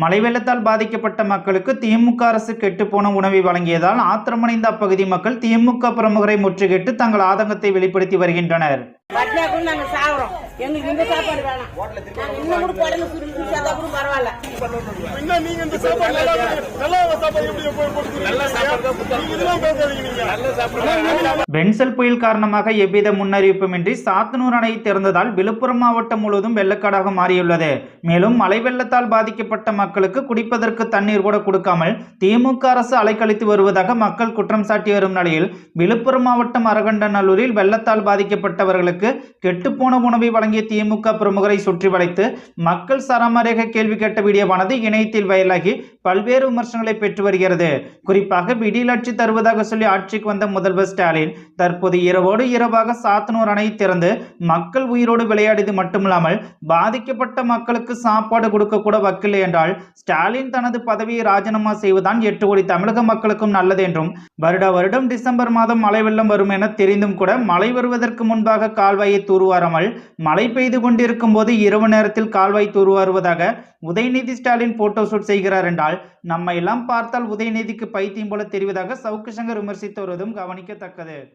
மழை வெள்ளத்தால் பாதிக்கப்பட்ட மக்களுக்கு திமுக அரசு கெட்டுப்போன உணவை வழங்கியதால் ஆத்திரமடைந்த அப்பகுதி மக்கள் திமுக பிரமுகரை முற்றுகையிட்டு தங்கள் ஆதங்கத்தை வெளிப்படுத்தி வருகின்றனர். பரவாயில்ல. என்ன பென்சல் புயல் காரணமாக எவ்வித முன்னறிவிப்புமின்றி சாத்தனூர் அணை திறந்ததால் விழுப்புரம் மாவட்டம் முழுவதும் வெள்ளக்காடாக மாறியுள்ளது. மேலும் மழை வெள்ளத்தால் பாதிக்கப்பட்ட மக்களுக்கு குடிப்பதற்கு தண்ணீர் கூட கொடுக்காமல் திமுக அரசு அலைக்கழித்து வருவதாக மக்கள் குற்றம் சாட்டி வரும் நிலையில் விழுப்புரம் மாவட்டம் அரகண்டநல்லூரில் வெள்ளத்தால் பாதிக்கப்பட்டவர்களுக்கு கெட்டுப்போன உணவை வழங்கிய திமுக பிரமுகரை சுற்றி வளைத்து மக்கள் சராமரியாக கேள்வி கேட்ட வீடியோவானது இணையத்தில் வயலாகி பல்வேறு விமர்சனங்களை பெற்று வருகிறது. குறிப்பாக விடியலாட்சி தருவதாக சொல்லி ஆட்சிக்கு வந்த முதல்வர் ஸ்டாலின் தற்போது இரவோடு இரவாக சாத்தனூர் அணை திறந்து மக்கள் உயிரோடு விளையாடியது மட்டுமில்லாமல் பாதிக்கப்பட்ட மக்களுக்கு சாப்பாடு கொடுக்க கூட வக்கில்லை என்றால் ஸ்டாலின் தனது பதவியை ராஜினாமா செய்வதுதான் எட்டு கோடி தமிழக மக்களுக்கும் நல்லது என்றும் வருட வருடம் டிசம்பர் மாதம் மழை வெள்ளம் வரும் என தெரிந்தும் கூட மழை வருவதற்கு முன்பாக கால்வாயை தூர்வாராமல் மழை பெய்து கொண்டிருக்கும் போது இரவு நேரத்தில் கால்வாய் தூர்வாருவதாக உதயநிதி ஸ்டாலின் போட்டோ ஷூட் செய்கிறார் என்றால் நம்ம எல்லாம் பார்த்தால் உதயநிதிக்கு பைத்தியம் போல தெரிவி தெரிவதாக சவுக்கு சங்கர் விமர்சித்து வருவதும் கவனிக்கத்தக்கது.